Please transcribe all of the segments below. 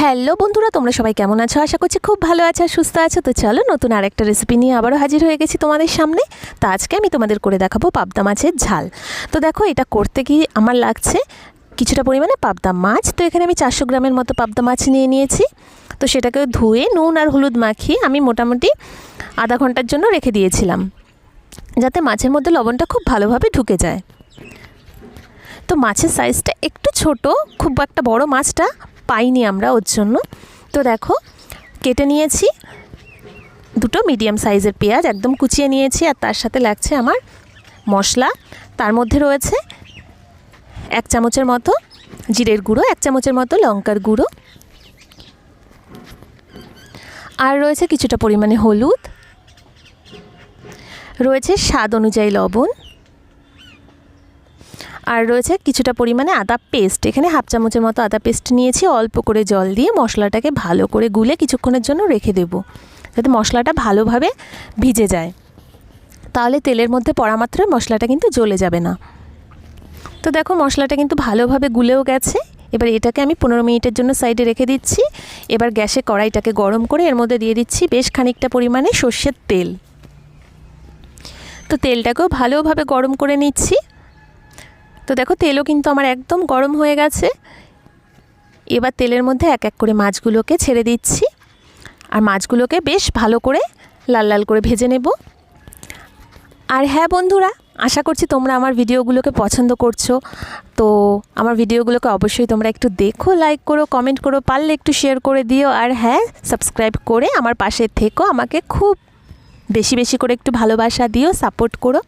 Hello বন্ধুরা, তোমরা সবাই কেমন আছো? আশা করছি খুব ভালো আছো সুস্থ আছো। তো চলো নতুন আরেকটা রেসিপি নিয়ে আবারও হাজির হয়ে গেছি তোমাদের সামনে। তো আজকে আমি তোমাদের করে দেখাবো পাবদা মাছের ঝাল। তো দেখো, এটা করতে গিয়ে আমার লাগছে কিছুটা পরিমাণে পাবদা মাছ। তো এখানে আমি চারশো গ্রামের মতো পাবদা মাছ নিয়ে নিয়েছি। তো সেটাকে ধুয়ে নুন আর হলুদ মাখিয়ে আমি মোটামুটি আধা ঘণ্টার জন্য রেখে দিয়েছিলাম। যাতে মাছের মধ্যে লবণটা খুব ভালোভাবে ঢুকে যায়। তো মাছের সাইজটা একটু ছোট, খুব একটা বড় মাছটা পাইনি আমরা ওর জন্য। তো দেখো, কেটে নিয়েছি দুটো মিডিয়াম সাইজের পেঁয়াজ, একদম কুচিয়ে নিয়েছি, আর তার সাথে লাগছে আমার মশলা। তার মধ্যে রয়েছে এক চামচের মতো জিরের গুঁড়ো, এক চামচের মতো লঙ্কার গুঁড়ো। আর রয়েছে কিছুটা পরিমাণে হলুদ। রয়েছে স্বাদ অনুযায়ী লবণ। আর রয়েছে কিছুটা পরিমাণে আদা পেস্ট এখানে হাফ চামচের মতো আদা পেস্ট নিয়েছি, অল্প করে জল দিয়ে মশলাটাকে ভালো করে গুলে কিছুক্ষণের জন্য রেখে দেব, যাতে মশলাটা ভালোভাবে ভিজে যায়। তাহলে তেলের মধ্যে পড়া মাত্রই মশলাটা কিন্তু জ্বলে যাবে না। তো দেখো মশলাটা কিন্তু ভালোভাবে গুলেও গেছে। এবার এটাকে আমি পনেরো মিনিটের জন্য সাইডে রেখে দিচ্ছি। এবার গ্যাসে কড়াইটাকে গরম করে এর মধ্যে দিয়ে দিচ্ছি বেশ খানিকটা পরিমাণে সর্ষের তেল। তো তেলটাকেও ভালোভাবে গরম করে নিচ্ছি। তো দেখো, তেলও কিন্তু আমার একদম গরম হয়ে গেছে। এবার তেলের মধ্যে এক এক করে মাছগুলোকে ছেড়ে দিচ্ছি। আর মাছগুলোকে বেশ ভালো করে লাল লাল করে ভেজে নেব। আর হ্যাঁ বন্ধুরা, আশা করছি তোমরা আমার ভিডিওগুলোকে পছন্দ করছ। তো আমার ভিডিওগুলোকে অবশ্যই তোমরা একটু দেখো লাইক করো কমেন্ট করো, পারলে একটু শেয়ার করে দিও। আর হ্যাঁ সাবস্ক্রাইব করে আমার পাশে থেকো, আমাকে খুব বেশি বেশি করে একটু ভালোবাসা দিও সাপোর্ট করো।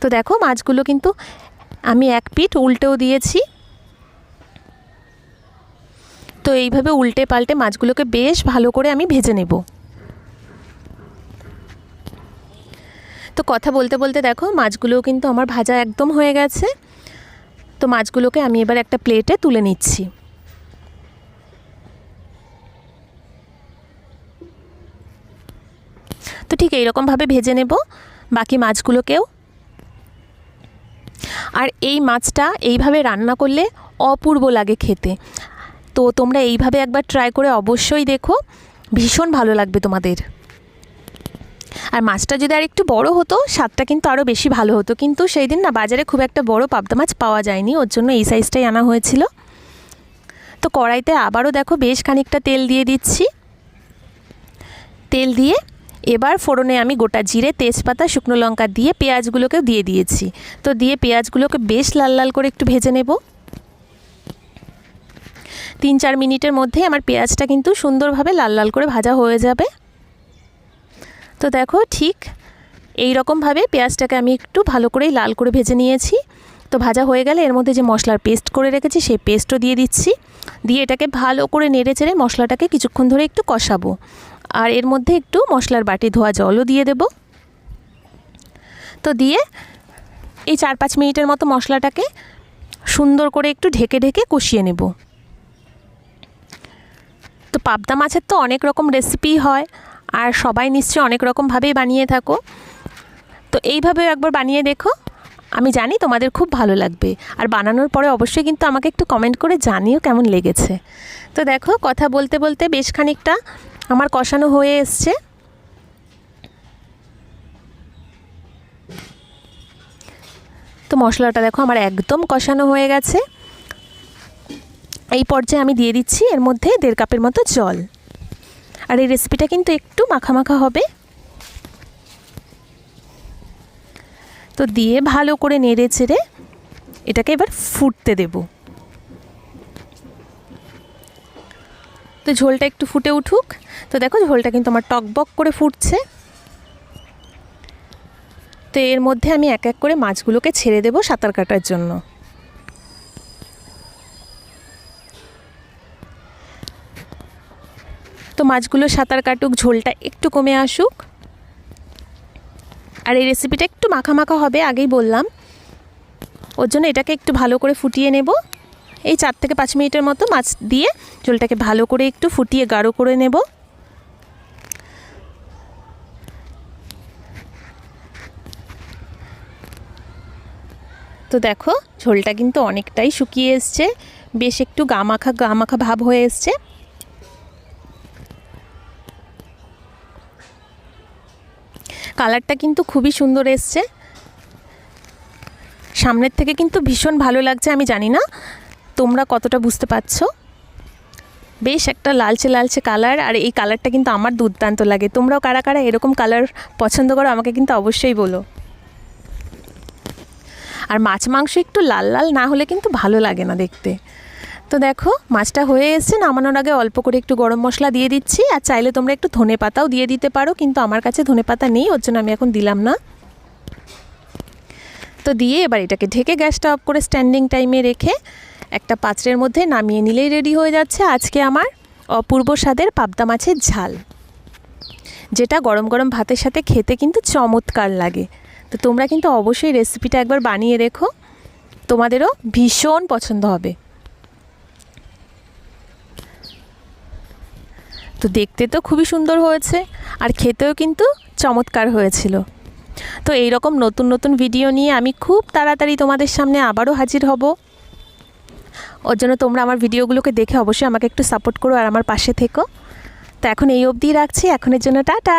তো দেখো, মাছগুলো কিন্তু আমি এক পিঠ উল্টেও দিয়েছি। তো এইভাবে উল্টে পাল্টে মাছগুলোকে বেশ ভালো করে আমি ভেজে নেব। তো কথা বলতে বলতে দেখো, মাছগুলোও কিন্তু আমার ভাজা একদম হয়ে গেছে। তো মাছগুলোকে আমি এবার একটা প্লেটে তুলে নিচ্ছি। তো ঠিক এইরকমভাবে ভেজে নেব, বাকি মাছগুলোকেও। আর এই মাছটা এইভাবে রান্না করলে অপূর্ব লাগে খেতে। তো তোমরা এইভাবে একবার ট্রাই করে অবশ্যই দেখো। ভীষণ ভালো লাগবে তোমাদের। আর মাছটা যদি আর একটু বড় হতো, স্বাদটা কিন্তু আরও বেশি ভালো হতো। কিন্তু সেই দিন না বাজারে খুব একটা বড় পাবদা মাছ পাওয়া যায়নি, ওর জন্য এই সাইজটাই আনা হয়েছিল। তো কড়াইতে আবারও দেখো বেশ খানিকটা তেল দিয়ে দিচ্ছি। তেল দিয়ে এবার ফোড়নে আমি গোটা জিরে, তেজপাতা, শুকনো লঙ্কা দিয়ে পেঁয়াজগুলোকেও দিয়ে দিয়েছি। তো দিয়ে পেঁয়াজগুলোকে বেশ লাল লাল করে একটু ভেজে নেব। তিন চার মিনিটের মধ্যেই আমার পেঁয়াজটা কিন্তু সুন্দরভাবে লাল লাল করে ভাজা হয়ে যাবে। তো দেখো ঠিক এই রকমভাবে পেঁয়াজটাকে আমি একটু ভালো করেই লাল করে ভেজে নিয়েছি। তো ভাজা হয়ে গেলে এর মধ্যে যে মশলার পেস্ট করে রেখেছি সেই পেস্টও দিয়ে দিচ্ছি। দিয়ে এটাকে ভালো করে নেড়ে চেড়ে মশলাটাকে কিছুক্ষণ ধরে একটু কষাবো। আর এর মধ্যে একটু মশলার বাটি ধোয়া জলও দিয়ে দেব। তো দিয়ে এই চার পাঁচ মিনিটের মতো মশলাটাকে সুন্দর করে একটু ঢেকে ঢেকে কষিয়ে নেব। তো পাবদা মাছের তো অনেক রকম রেসিপি হয় আর সবাই নিশ্চয়ই অনেক রকমভাবেই বানিয়ে থাকো। তো এইভাবে একবার বানিয়ে দেখো। আমি জানি তোমাদের খুব ভালো লাগবে। আর বানানোর পরে অবশ্যই কিন্তু আমাকে একটু কমেন্ট করে জানিও কেমন লেগেছে। তো দেখো কথা বলতে বলতে বেশ খানিকটা আমার কষানো হয়ে এসছে। তো মশলাটা দেখো, আমার একদম কষানো হয়ে গেছে। এই পর্যায়ে আমি দিয়ে দিচ্ছি এর মধ্যে দেড় কাপের মতো জল। আর এই রেসিপিটা কিন্তু একটু মাখা হবে। তো দিয়ে ভালো করে নেড়ে চেড়ে এটাকে এবার ফুটতে দেব। তো ঝোলটা একটু ফুটে উঠুক। তো দেখো ঝোলটা কিন্তু আমার টকবক করে ফুটছে। তো এর মধ্যে আমি এক এক করে মাছগুলোকে ছেড়ে দেব সাঁতার কাটার জন্য। তো মাছগুলো সাঁতার কাটুক, ঝোলটা একটু কমে আসুক। আর এই রেসিপিটা একটু মাখা মাখা হবে, আগেই বললাম। ওর জন্য এটাকে একটু ভালো করে ফুটিয়ে নেব। এই চার থেকে পাঁচ মিনিটের মতো মাছ দিয়ে ঝোলটাকে ভালো করে একটু ফুটিয়ে গাঢ় করে নেব। তো দেখো, ঝোলটা কিন্তু অনেকটাই শুকিয়ে এসছে। বেশ একটু গামাখা গামাখা ভাব হয়ে এসছে। কালারটা কিন্তু খুবই সুন্দর এসছে। সামনের থেকে কিন্তু ভীষণ ভালো লাগছে, আমি জানি না। তোমরা কতটা বুঝতে পারছ? বেশ একটা লালচে লালচে কালার, আর এই কালারটা কিন্তু আমার দুর্দান্ত লাগে। তোমরাও কারা কারা এরকম কালার পছন্দ করো আমাকে কিন্তু অবশ্যই বলো। আর মাছ মাংস একটু লাল লাল না হলে কিন্তু ভালো লাগে না দেখতে। তো দেখো, মাছটা হয়ে এসছে, নামানোর আগে অল্প করে একটু গরম মশলা দিয়ে দিচ্ছি, আর চাইলে তোমরা একটু ধনে পাতাও দিয়ে দিতে পারো, কিন্তু আমার কাছে ধনে পাতা নেই, ওর জন্য আমি এখন দিলাম না। তো দিয়ে এবার এটাকে ঢেকে গ্যাসটা অফ করে স্ট্যান্ডিং টাইমে রেখে একটা পাত্রের মধ্যে নামিয়ে নিলেই রেডি হয়ে যাচ্ছে আজকে আমার অপূর্ব স্বাদের পাবদা মাছের ঝাল। যেটা গরম গরম ভাতের সাথে খেতে কিন্তু চমৎকার লাগে। তো তোমরা কিন্তু অবশ্যই রেসিপিটা একবার বানিয়ে রেখো তোমাদেরও ভীষণ পছন্দ হবে। তো দেখতে তো খুবই সুন্দর হয়েছে আর খেতেও কিন্তু চমৎকার হয়েছিল। তো এই রকম নতুন নতুন ভিডিও নিয়ে আমি খুব তাড়াতাড়ি তোমাদের সামনে আবারও হাজির হব। ওর জন্য তোমরা আমার ভিডিওগুলোকে দেখে অবশ্যই আমাকে একটু সাপোর্ট করো আর আমার পাশে থেকো। তো এখন এই অবধি রাখছি। এখনের জন্য টাটা।